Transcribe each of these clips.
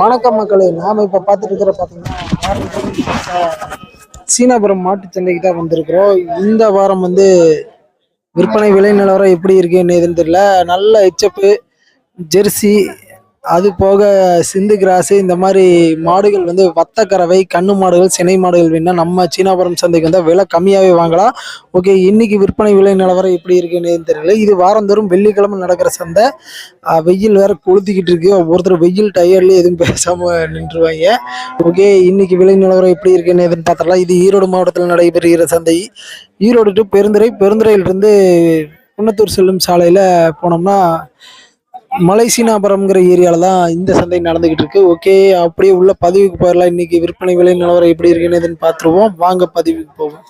வணக்கம் மக்களே நாம இப்ப பாத்துட்டு இருக்கிற பாத்தீங்கன்னா சீனாபுரம் மாட்டு சந்தைக்கு தான் வந்திருக்கிறோம். இந்த வாரம் வந்து விற்பனை விலை நிலவரம் எப்படி இருக்கு என்ன தெரியல. நல்ல எச்சப்பு ஜெர்சி அது போக சிந்து கிராஸ் இந்த மாதிரி மாடுகள் வந்து வத்தக்கறவை கண்ணு மாடுகள் சினை மாடுகள் வேணால் நம்ம சீனாபுரம் சந்தைக்கு வந்தால் விலை கம்மியாகவே வாங்கலாம். ஓகே இன்னைக்கு விற்பனை விலை நிலவரம் எப்படி இருக்குன்னு தெரியல. இது வாரந்தோறும் வெள்ளிக்கிழமை நடக்கிற சந்தை. வெயில் வேற கொளுத்திக்கிட்டு இருக்கு. ஒவ்வொருத்தர் வெயில் டயர்லேயே எதுவும் பேசாம நின்றுவாங்க. ஓகே இன்னைக்கு விலை நிலவரம் எப்படி இருக்குன்னு எதுன்னு பார்த்தரலாம் இது ஈரோடு மாவட்டத்தில் நடைபெறுகிற சந்தை. ஈரோடு டு பெருந்துறை. பெருந்துறையிலிருந்து குன்னத்தூர் செல்லும் சாலையில் போனோம்னா மலை சீனாபுரம்ங்கிற ஏரியாவில் தான் இந்த சந்தை நடந்துகிட்டு இருக்கு ஓகே அப்படியே உள்ள பதிவுக்கு போயிடலாம் இன்னைக்கு விற்பனை விலை நிலவரம் எப்படி இருக்குன்னு பார்த்துருவோம். வாங்க பதிவுக்கு போவோம்.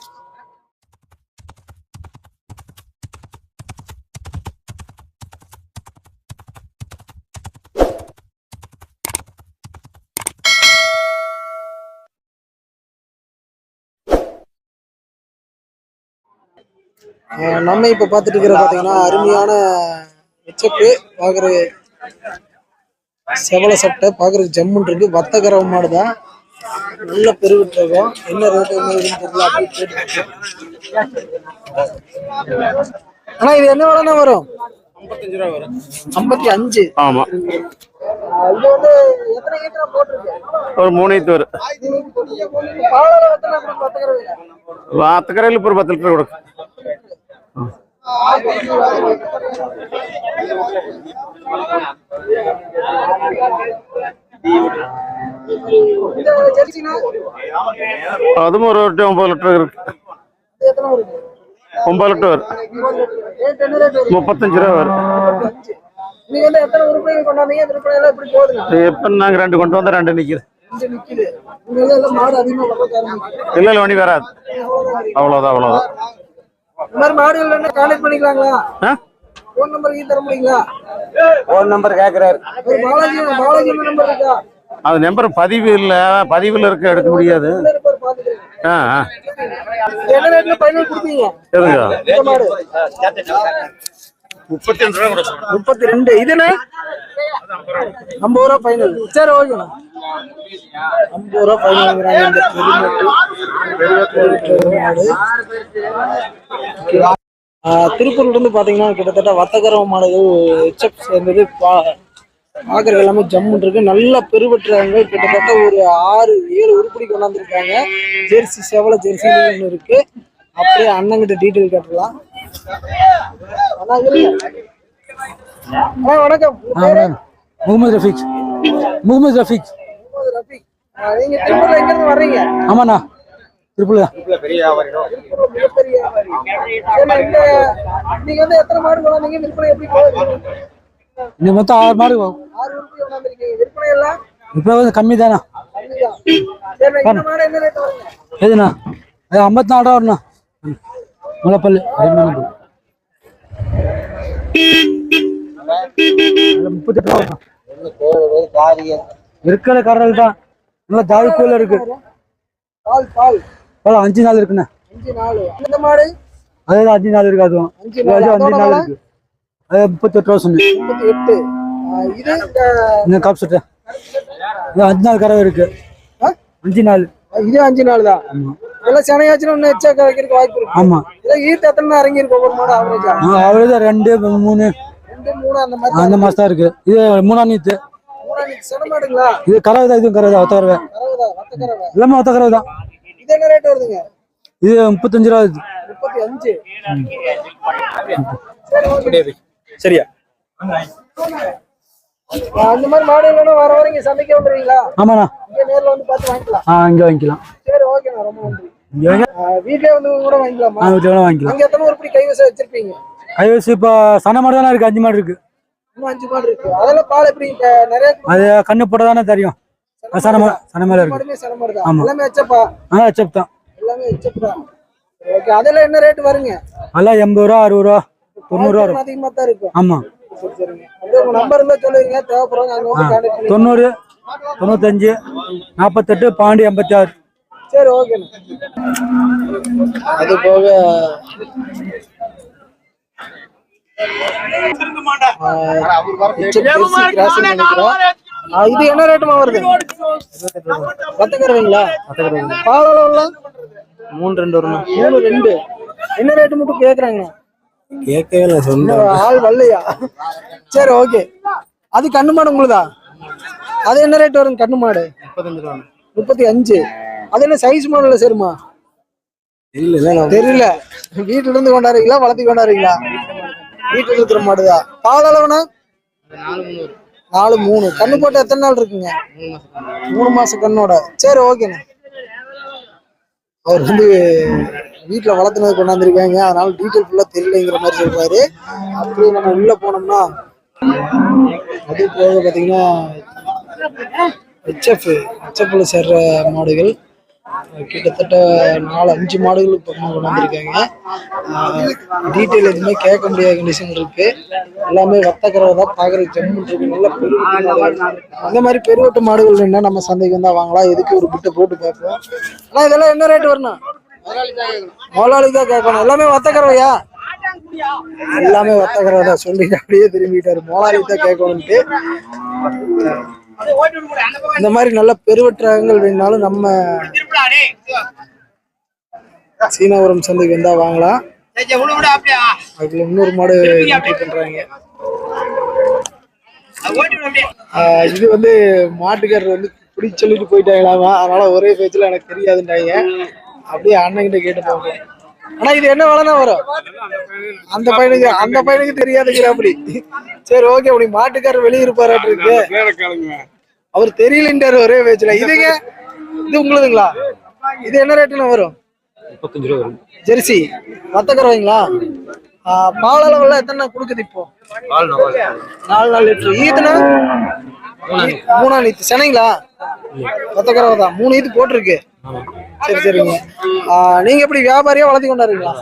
நம்ம இப்ப பார்த்துட்டு இருக்கிற பாத்தீங்கன்னா அருமையான எச்சப்பு பாக்குற செவல சட்டை பாக்குறதுக்கு ஜம்முன் இருக்கு. வத்தகரவ மாடு தான் நல்ல பெருவிட்டு இருக்கும் என்ன ரேட் தெரியல. ஆனா இது என்ன விலைன்னா வரும்? ஐம்பத்தி அஞ்சு. ஆமா. ஒரு மூணு ஐத்து வரும் வாத்துக்கரையில் இப்போ ஒரு பத்து லிட்டர் கொடுக்கும். அதுவும் ஒரு ஒரு ஒன்பது லிட்டர் இருக்கு. ஒன்பது லிட்டர் வரும். முப்பத்தஞ்சு ரூபா வரும். அஞ்சு. நீங்க ரெண்டு கொண்டு வந்தா ரெண்டு நிக்குது. இல்லை இல்லை வண்டி வராது. அவ்வளோதான் அவ்வளோதான் இந்த மாதிரி மாடுகள் என்ன கான்டாக்ட் பண்ணிக்கலாங்களா? ஃபோன் நம்பர் கீ தர முடியுங்களா? ஃபோன் நம்பர் கேட்குறாரு ஒரு பாலாஜி பாலாஜி நம்பர் இருக்கா? அது நம்பர் பதிவு இல்லை பதிவில் இருக்க எடுக்க முடியாது. என்ன ரேட்ல ஃபைனல் கொடுப்பீங்க? எதுங்க முப்பத்தி மாடு முப்பத்தஞ்சு ரூபா முப்பத்தி ரெண்டு. இதுன்னு ஐம்பது ரூபா ஃபைனல் சரி ஓகேண்ணா ஐம்பது ரூபா பைனல் இந்த பெருமட்டு மாடு ஆஹ் திருப்பூர்ல இருந்து பாத்தீங்கன்னா கிட்டத்தட்ட வத்தகர மாடுகள் ஹெச்எப் சேர்ந்தது பா- பாக்குறது எல்லாமே ஜம்முன் இருக்கு. நல்லா பெருவட்டுறாங்க. கிட்டத்தட்ட ஒரு ஆறு ஏழு உருப்படி கொண்டாந்துருக்காங்க. ஜெர்சி செவல ஜெர்சி ஒன்று இருக்கு. அப்படியே அண்ணங்கிட்ட டீட்டெயில் கேட்டுக்கலாம் அண்ணா வணக்கம்? முகமது ரஃபீக். முகமது ரஃபீக். முகமது ரஃபீக். ஆஹ் நீங்க திருப்பூர்ல எங்க இருந்து வர்றீங்க? ஆமாண்ணா. திருப்பூர்ல மிகப்பெரிய வியாபாரி. சரி, இந்த நீங்க வந்து எத்தனை மாடு கொண்டாந்தீங்க விற்பனை எப்படி போகுது? இன்னைக்கு மொத்தம் ஆறு மாடு. ஆறு உருப்படி கொண்டாந்துருக்கீங்க விற்பனை எல்லாம்? இப்போ வந்து கம்மி தானே கம்மிதான். சரி, இந்த மாடு எதுண்ணா? அது ஐம்பத்தி நாலு ரூபா வருண்ணா. அதுல முப்பத்தெட்டு ரூபா. இருக்கிற கரல் தான் நல்லா ஜாதி கூல இருக்கு. எவ்வளோ அஞ்சு நாள் இருக்குண்ணா. அஞ்சு நாலு அந்த மாடு அதே தான் அஞ்சு நாள் இருக்கு அதுவும். அஞ்சு நாள். இருக்கு. அது முப்பத்தெட்டு ரூபா சொன்னேன். காப்பு சட்டை. அஞ்சு நாள் கறவை இருக்கு? அஞ்சு நாள். இது அஞ்சு நாள் தான். ஆமா. இதெல்லாம் சனையாச்சுன்னா இன்னும் எச்சா வைக்கிறதுக்கு வாய்ப்பு இருக்கு. ஆமா. இதெல்லாம் ஈட்டு எத்தனை இறங்கி இருக்கு ஒவ்வொரு மாடு ஆவரேஜா அவ்வளோதான் ரெண்டு மூணு. ரெண்டு மூணு அந்த மாதிரி அந்த மாசம் தான் இருக்கு. இது மூணாம் நீத்து மூணாம் சென மாடுங்களா? இது கறவை தான் இதுவும் கறவை. தான் ஒத்த கறவை. எல்லாமே ஒத்த கறவை தான். இது என்ன ரேட் வருதுங்க? இது முப்பத்தஞ்சு ரூபா இது முப்பத்தி அஞ்சு சரியா? அந்த மாதிரி மாடு இல்லைன்னா வர வர இங்க சந்தைக்கு வந்துருவீங்களா? ஆமாண்ணா. இங்க நேர்ல வந்து பார்த்து வாங்கிக்கலாம். ஆ இங்கே வாங்கிக்கலாம். ரொம்ப நன்றி. வீட்லயே வந்து கூட வாங்கிக்கலாமா? ஆ வீட்டில் வேணா வாங்கிக்கலாம். அங்க எத்தனை கைவசம் வச்சிருப்பீங்க? கைவசி இப்போ சன மாடு தானே இருக்கு அஞ்சு மாடு இருக்கு. இன்னும் அஞ்சு மாடு இருக்கு. அதெல்லாம் பால் எப்படி இங்க நிறைய அது கண்ணு போட தானே தெரியும். சன மா சன மேல இருக்கு. சன மாடு தான். எல்லாமே எச்சப்பா ஆ? செப் தான். எல்லாமே எச்சப்பு தான். ஓகே அதெல்லாம் என்ன ரேட் வருங்க? அதெல்லாம் எண்பது ரூபா அறுபது ரூபா தொண்ணூறு ரூபா வரும். அதிகமா தான் இருக்கும். ஆமாம் தொண்ணூறு தொண்ணூத்தஞ்சு நாற்பத்தெட்டு பாண்டி எண்பத்தி ஆறு சரி ஓகேண்ணா அது போக இது என்ன ரேட்டுமா வருது? பத்துக்கிறவங்களா பாலளவுல மூணு ரெண்டு வரும்? மூணு ரெண்டு. என்ன ரேட்டு மட்டும் கேக்குறாங்க? கேட்கவே இல்லை சொந்த ஆள் வரலையா? சரி ஓகே அது கண்ணு மாடு உங்களுதா? அது என்ன ரேட் வரும் கண்ணு மாடு? முப்பத்தஞ்சு ரூபா முப்பத்தி அஞ்சு. அது என்ன சைஸ் மாடல சரிமா? இல்ல இல்ல தெரியல. வீட்டுல இருந்து கொண்டாடுறீங்களா வளர்த்தி கொண்டாடுறீங்களா? வீட்டுல இருக்கிற மாடுதா? பால் அளவுனா? நாலு மூணு. கண்ணு போட்டு எத்தனை நாள் இருக்குங்க? மூணு மாசம் கண்ணோட. சரி ஓகேண்ணே அவர் வந்து வீட்டுல வளர்த்துனது கொண்டாந்துருக்காங்க. அதனால டீட்டெயில் ஃபுல்லா தெரியலங்கிற மாதிரி சொல்றாரு. அப்படியே நம்ம உள்ள போனோம்னா அது போக பாத்தீங்கன்னா ஹெச்எஃப் ஹெச்எஃப்ல சேர்ற மாடுகள். கிட்டத்தட்ட நாலு அஞ்சு மாடுகளுக்கு பக்கமாக கொண்டாந்துருக்காங்க டீட்டெயில் எதுவுமே கேட்க முடியாத கண்டிஷன் இருக்கு. எல்லாமே வத்தக்கறவை தான் பார்க்குறதுக்கு ஜம்முன் இருக்கு. நல்ல அந்த மாதிரி பெருவட்ட மாடுகள் வேணா நம்ம சந்தைக்கு வந்தால் வாங்கலாம். எதுக்கு ஒரு பிட்டை போட்டு பார்ப்போம் ஆனால் இதெல்லாம் என்ன ரேட் வரணும்? முதலாளி தான் கேட்கணும். எல்லாமே வத்தக்கரவையா எல்லாமே வத்தக்கறவை தான். சொல்லிட்டு அப்படியே திரும்பிட்டாரு. முதலாளி தான் கேட்கணும்ட்டு. இந்த மாதிரி நல்ல பெருவற்றங்கள் வேணாலும் நம்ம சீனாபுரம் சந்தைக்கு வந்தா வாங்கலாம். அதுல இன்னொரு மாடு பண்றாங்க. இது வந்து மாட்டுக்காரர் வந்து பிடி சொல்லிட்டு போயிட்டாங்களாமா? அதனால ஒரே பேச்சுல எனக்கு தெரியாதுன்றாங்க. அப்படியே அண்ணன் கிட்ட கேட்டு பார்ப்போம் ஆனா இது என்ன விலைனா வரும்? அந்த பையனுக்கு அந்த பையனுக்கு தெரியாதுங்கிற அப்படி சரி ஓகே அப்படி மாட்டுக்காரர் வெளியே இருப்பாராட்டு இருக்கு. அவர் தெரியலன்றாரு ஒரே பேச்சுல. இதுங்க இது உங்களுதுங்களா? இது என்ன ரேட்டுல வரும்? முப்பத்தஞ்சு ரூபா வரும். ஜெர்சி வத்தக்கறவைங்களா பால் அளவுல எத்தனை கொடுக்குது இப்போ? நல்லா நாலு நாலு. லிட்டர். ஈத்துனா மூணா நீத்து சென்னைங்களா? வத்தக்கறவை தான் மூணு ஈத்து போட்டிருக்கு. சரி சரிங்க. நீங்க எப்படி வியாபாரியா வளர்த்தி கொண்டாடுறீங்களா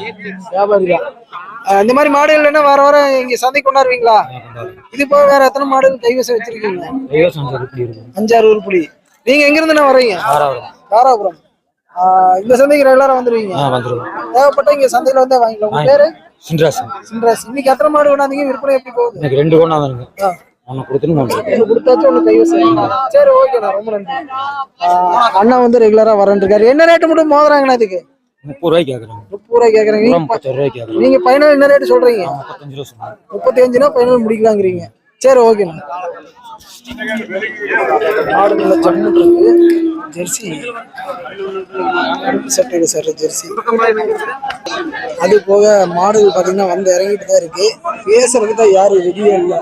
வியாபாரி தான் ஆ, இந்த மாதிரி மாடுகள் என்ன வார வாரம் இங்க சந்தைக்கு கொண்டாடுவீங்களா இது போக வேற எத்தனை மாடுகள் கைவசம் வச்சிருக்கீங்க? அஞ்சாறு உருப்படி நீங்க எங்க இருந்து வர்றீங்க? தாராபுரம். இந்த சந்தைக்கு ரெகுலரா வந்துருவீங்க. ஆ வந்துடும் தேவைப்பட்ட இங்க சந்தையில வந்து வாங்கிக்கலாம். உங்க பேரு? சின்ராசன் சின்ராஸ் இன்னைக்கு எத்தனை மாடு கொண்டாந்தீங்க? விற்பனை எப்படி போகுது? எனக்கு ரெண்டு கொண்டா தானுங்க ஆ, ஒன்று கொடுத்துன்னு ஒன்று கொடுத்தாச்சும் ஒண்ணு கைவசம் சரி ஓகேண்ணா ரொம்ப நன்றி. அண்ணா வந்து ரெகுலரா வரேன் இருக்காரு என்ன ரேட்டு மட்டும் மோதுறாங்கண்ணா இதுக்கு? முப்பது ரூபாய்க்கு கேட்குறாங்க முப்பது ரூபாய் கேக்குறீங்க. ரூபாய்க்கு கேட்குறாங்க நீங்க பைனல் என்ன ரேட்டு சொல்றீங்க? முப்பத்தஞ்சு ரூபா சொன்னாங்க. முப்பத்தி அஞ்சுனா பைனல் முடிக்கலாங்கிறீங்க. சரி ஓகேண்ணா. மாடு நல்ல ஜம்மு இருக்கு. ஜெர்சி. சட்டையில் சார் ஜெர்சி. அது போக மாடுகள் பார்த்தீங்கன்னா வந்து இறங்கிட்டு தான் இருக்கு. பேசுறதுக்கு தான் யாரும் ரெடியே இல்லை.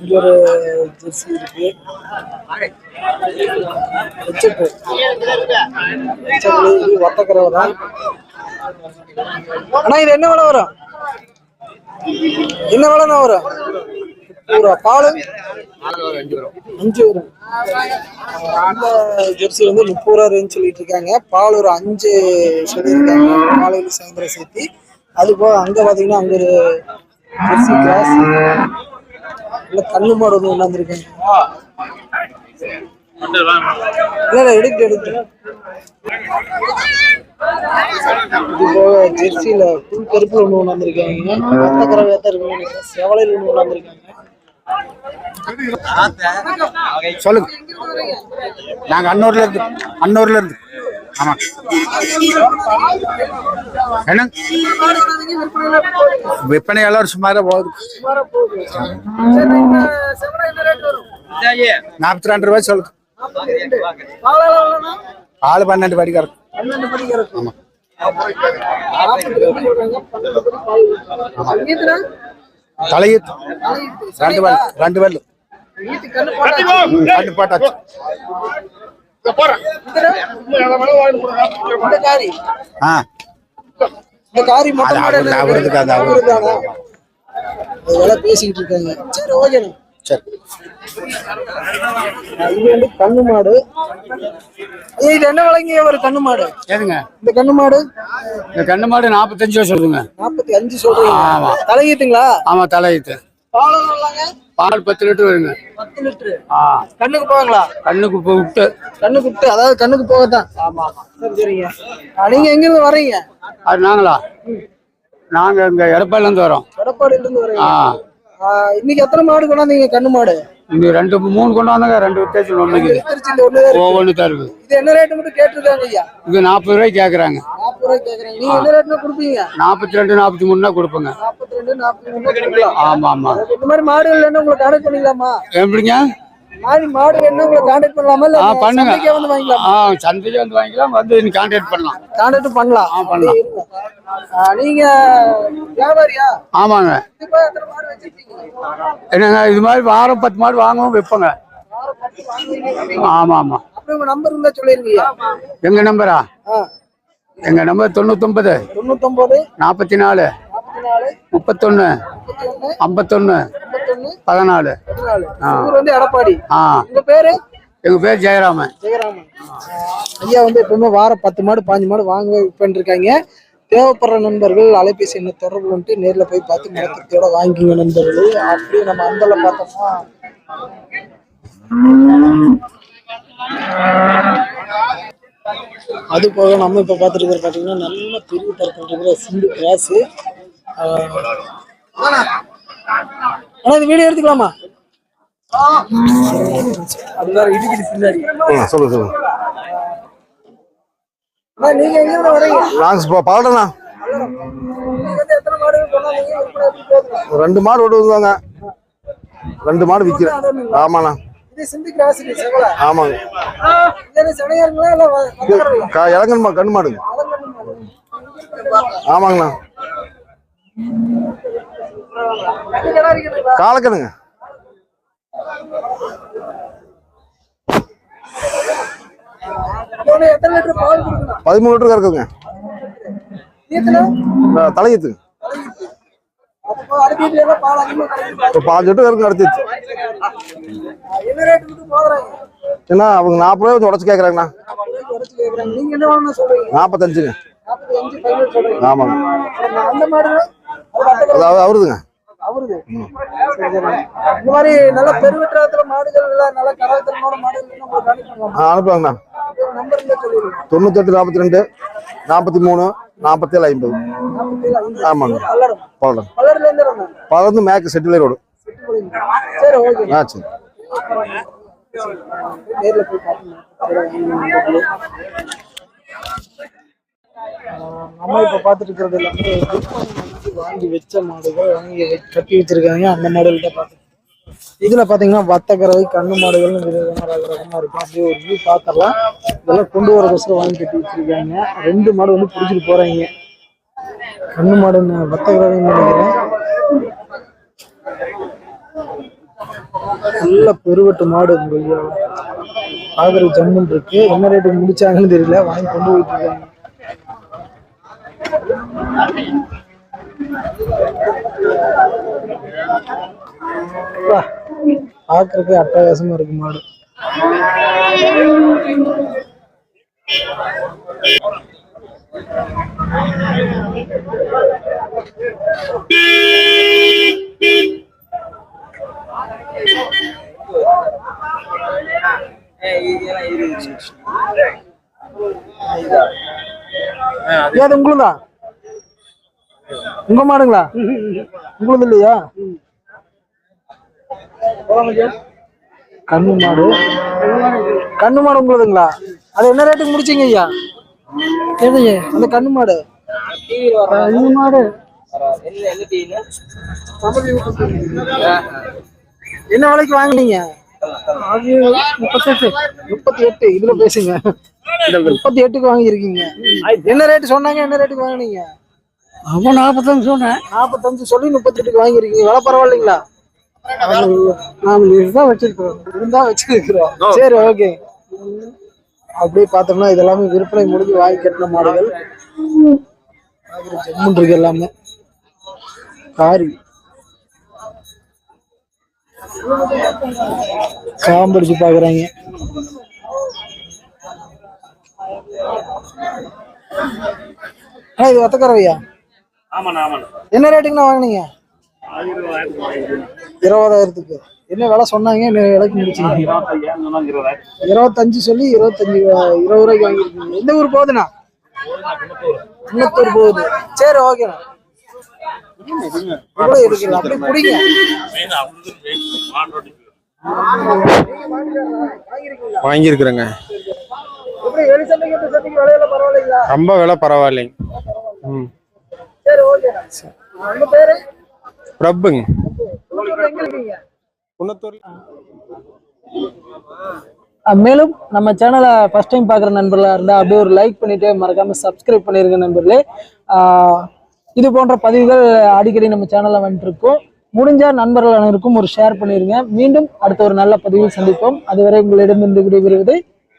இங்கே ஒரு ஜெர்சி இருக்கு. வத்தக்கரவை தான். அண்ணா இது என்ன விலை வரும்? என்ன விலைண்ணா வரும்? ஒரு பால் அஞ்சு வரும். அந்த ஜெர்சி வந்து முப்பது ரூபா ரேஞ்ச் சொல்லிட்டு இருக்காங்க. பால் ஒரு அஞ்சு சொல்லியிருக்காங்க. காலையில் சாயந்தரம் சேர்த்து. அது போக அங்க பாத்தீங்கன்னா அங்க ஒரு ஜெர்சி கிராஸ் இல்ல கண்ணு மாடு ஒன்று கொண்டாந்துருக்காங்க இல்ல இல்ல எடுத்து எடுத்து. இது போக ஜெர்சியில புல் கருப்புல ஒன்று கொண்டாந்துருக்காங்க மொத்த தான் இருக்குன்னு செவலையில் ஒன்று கொண்டாந்துருக்காங்க சொல்லுங்க. நாங்க அன்னூர்ல இருந்து அன்னூர்ல இருந்து. ஆமா. என்ன? விற்பனை எல்லாம் சுமாரா போகுது. நாற்பத்தி ரெண்டு ரூபாய் சொல்லுங்க. நாற்பத்தி ரெண்டு. பால் அளவு எவ்வளவுண்ணா? ஆள் பன்னெண்டு படிக்கிறோம் பன்னெண்டு தலையீத்து ரெண்டு பல் ரெண்டு பல் ஈத்து கண்ணு போட்டா? கண்டு போட்டாச்சு இந்த காரி ஆ இந்த காரி மொட்டை அது மாடு அவரு- என்ன அவருக்கு அது அவரு. அவருதானா? அதெல்லாம் பேசிக்கிட்டு இருக்காங்க சரி ஓகேண்ணா சரி. இது வந்து கண்ணு மாடு. இது என்ன விலைங்க? ஒரு கண்ணு மாடு. ஏதுங்க இந்த கண்ணு மாடு? இந்த கண்ணு மாடு நாற்பத்தஞ்சு ரூபா சொல்லுங்க நாற்பத்தி அஞ்சு சொல்றீங்க. ஆமா. தலையீத்துங்களா ஆமா இல்லைங்க பால் பத்து லிட்டர் வருங்க. பத்து லிட்டரு. கண்ணுக்கு போவாங்களா? கண்ணுக்கு விட்டு. கண்ணுக்கு விட்டு அதாவது கண்ணுக்கு போகத்தான். ஆமா ஆமா. சரி சரிங்க. நீங்க எங்க இருந்து வர்றீங்க? அது நாங்களா? நாங்க இங்க எடப்பாடிலேருந்து வரோம். எடப்பாடியில இருந்து ஆ, இன்னைக்கு எத்தனை மாடு கொண்டாந்தீங்க? கண்ணு மாடு? இங்க ரெண்டு மூணு கொண்டு வந்தாங்க ரெண்டு வித்தியாசம் ஒண்ணுக்கு தான் இருக்கு. ஒவ்வொன்று தருது இது என்ன ரேட்டு மட்டும் கேட்டிருக்காங்க ஐயா? இது நாற்பது ரூபாய்க்கு கேட்குறாங்க நாற்பது ரூபாய் கேக்குறாங்க. நீங்க என்ன ரேட்னா கொடுப்பீங்க? நாற்பத்தி ரெண்டு நாற்பத்தி மூணுனா கொடுப்போங்க. நாற்பத்தி ரெண்டு நாற்பத்தி மூணு ஆமா ஆமா. இந்த மாதிரி மாடுகள் என்ன உங்களை கான்டாக்ட் பண்ணிக்கலாமா எப்படிங்க மாடு வேணும்னா உங்களை கான்டாக்ட் பண்ணலாமா? இல்ல ஆ பண்ணுங்க. வந்து வாங்கிக்கலாம்? ஆ சந்தைக்கு வந்து வாங்கிக்கலாம். வந்து நீ கான்டாக்ட் பண்ணலாம். கான்டாக்ட் பண்ணலாம். ஆ, பண்ணலாம். நீங்க வியாபாரியா? ஆமாங்க. என்னங்க இது மாதிரி வாரம் பத்து மாடு வாங்கவும் விற்போங்க. ஆமா ஆமா. உங்க நம்பர் இருந்தா சொல்லிருங்கய்யா. எங்க நம்பரா எங்க நம்பர் தொண்ணூத்தொன்பது. தொண்ணூத்தொன்பது நாற்பத்தி நாலு முப்பத்தொன்னு ஐம்பத்தொன்னு. பதினாலு. வந்து எடப்பாடி. ஆ. உங்க பேரு? எங்க பேர் ஜெயராமன். ஜெயராமன். ஐயா வந்து எப்பவுமே வாரம் பத்து மாடு பாஞ்சு மாடு வாங்க பண்ணிருக்காங்க தேவைப்படுற நண்பர்கள் அலைபேசி என்ன தொடர்பு கொண்டு நேர்ல போய் பார்த்து மரத்திற்கோட வாங்கிக்கோங்க நண்பர்கள். அப்படியே நம்ம அந்தல பார்த்தோம்னா. அது போக நம்ம இப்ப பார்த்துருக்கிற பாத்தீங்கன்னா நல்ல பெரிய இருக்கிற சிந்து கிராஸ். ஆனா இது வீடியோ எடுத்துக்கலாமா? சொல்லுங்க சொல்லுங்க அண்ணா, நீங்க எங்க வரீங்க? நாங்க ரெண்டு மாடு ஓட்டு வருவாங்க ரெண்டு மாடு விற்கிறேன் ஆமாண்ணா. இது சிந்தி கிராஸ் இது செவலை. ஆமாங்க. இது என்ன சென்னையாருங்களா இல்ல வ- வந்தவர்களா? க- இளங்கன்மா கண்ணு மாடுங்க. ஆமாங்கண்ணா? காலக்கணுங்க பதிமூணு லிட்டர் இருக்குங்க ஈத்துல தலையத்துங்க பாஞ்சு லிட்டர் இருக்குங்க அடுத்து என்ன ஏன்னா அவங்க நாற்பது ரூபாய் உடச்சு கேட்குறாங்கண்ணா நாற்பத்தஞ்சுங்க ஆமாங்க. அது அதாவது அவருதுங்க. அவருது. இந்த மாதிரி நல்ல பெருவெற்றாத்துல மாடுகள் எல்லாம் நல்ல கலாச்சாரமான மாடுகள் நம்ம காணிக்கலாம் ஆ அனுப்புவாங்கண்ணா தொண்ணூத்தெட்டு நாற்பத்தி ரெண்டு நாற்பத்தி மூணு நாற்பத்தேழு ஐம்பது. ஆமாங்க. பல்லடம். பல்லடம். மேற்கு செட்டிலை ரோடு ஆ சரி. நேர்ல போய் பார்க்கணும் நம்ம இப்ப பாத்துட்டு இருக்கிறது எல்லாமே வாங்கி வச்ச மாடுகள் வாங்கி கட்டி வச்சிருக்காங்க. அந்த மாடுகள் தான் பார்த்து இதுல பாத்தீங்கன்னா வத்தக்கறவை கண்ணு மாடுகள் விதவிதமா ரக இருக்கும். அப்படியே ஒரு வியூ பாத்திரலாம் இதெல்லாம் கொண்டு வர கோசரம் வாங்கி கட்டி வச்சிருக்காங்க. ரெண்டு மாடு வந்து புடிச்சிட்டு போறாங்க. கண்ணு மாடு வத்தக்கறவைன்னு நினைக்கிறேன். நல்ல பெருவெட்டு மாடு உங்க ஐயா. ஆதரவு ஜம்முன் இருக்கு. என்ன ரேட்டுக்கு முடிச்சாங்கன்னு தெரியல. வாங்கி கொண்டு போயிட்டு இருக்காங்க. பார்க்கறதுக்கு அட்டகாசமா இருக்கு மாடு. ஏன் அது உங்களுதா? உங்க மாடுங்களா? உங்களுது இல்லையா? கண்ணு மாடு. கண்ணு மாடு உங்களுதுங்களா? அது என்ன ரேட்டுக்கு முடிச்சீங்க ஐயா? எதுங்க அந்த கண்ணு மாடு. கண்ணு மாடு. என்ன விலைக்கு முப்பத்தி எட்டு முப்பத்தி எட்டு இதுல பேசுங்க. முப்பத்தி எட்டுக்கு வாங்கியிருக்கீங்க. என்ன ரேட்டு சொன்னாங்க? என்ன ரேட்டுக்கு வாங்குனீங்க? அவன் நாற்பத்தஞ்சு சொன்னேன். நாற்பத்தஞ்சு சொல்லி முப்பத்தி எட்டுக்கு வாங்கியிருக்கீங்க. விலை பரவாயில்லைங்களா? நாம இதுதான் வச்சிருக்கோம் இருந்தா வச்சிருக்கிறோம். சரி ஓகே அப்படியே பார்த்தோம்னா இதெல்லாமே விற்பனை முடிஞ்சு வாங்கி கட்டின மாடுகள் ஜம்முன் இருக்கு எல்லாமே. காரி. காம்படிச்சு பாக்குறாங்க. ஆ இது ஆமாண்ணா என்ன ரேட்டுக்குண்ணா வாங்குனீங்க? இருபதாயிரத்துக்கு. என்ன விலை சொன்னாங்க? என்ன விலைக்கு முடிச்சீங்க? இருபத்தஞ்சு சொல்லி இருபத்தஞ்சு ரூபா- இருபது ரூபாய்க்கு வாங்கியிருக்கீங்க. எந்த ஊர் போகுதுண்ணா? குன்னத்தூர் போகுது. சரி ஓகேண்ணா இருக்குல்ல அப்படி வாங்கியிருக்கிறேங்க. சந்தைக்கு பரவாயில்லைங்களா? ரொம்ப விலை பரவாயில்லைங்க. ம். சரி ஓகேண்ணா உங்க பேரு? பிரபுங்க. குன்னத்தூர்ல எங்க இருக்கீங்க? குன்னத்தூர். அஹ் மேலும் நம்ம சேனலை ஃபர்ஸ்ட் டைம் பார்க்குற நண்பர்களாக இருந்தால் அப்படியே ஒரு லைக் பண்ணிட்டு மறக்காம சப்ஸ்கிரைப் பண்ணிருங்க நண்பர்களே. இது போன்ற பதிவுகள் அடிக்கடி நம்ம சேனலில் வந்துட்டு இருக்கும் முடிஞ்ச நண்பர்கள் அனைவருக்கும் ஒரு ஷேர் பண்ணிருங்க. மீண்டும் அடுத்த ஒரு நல்ல பதிவில் சந்திப்போம். அதுவரை உங்களிடமிருந்து விடைபெறுவது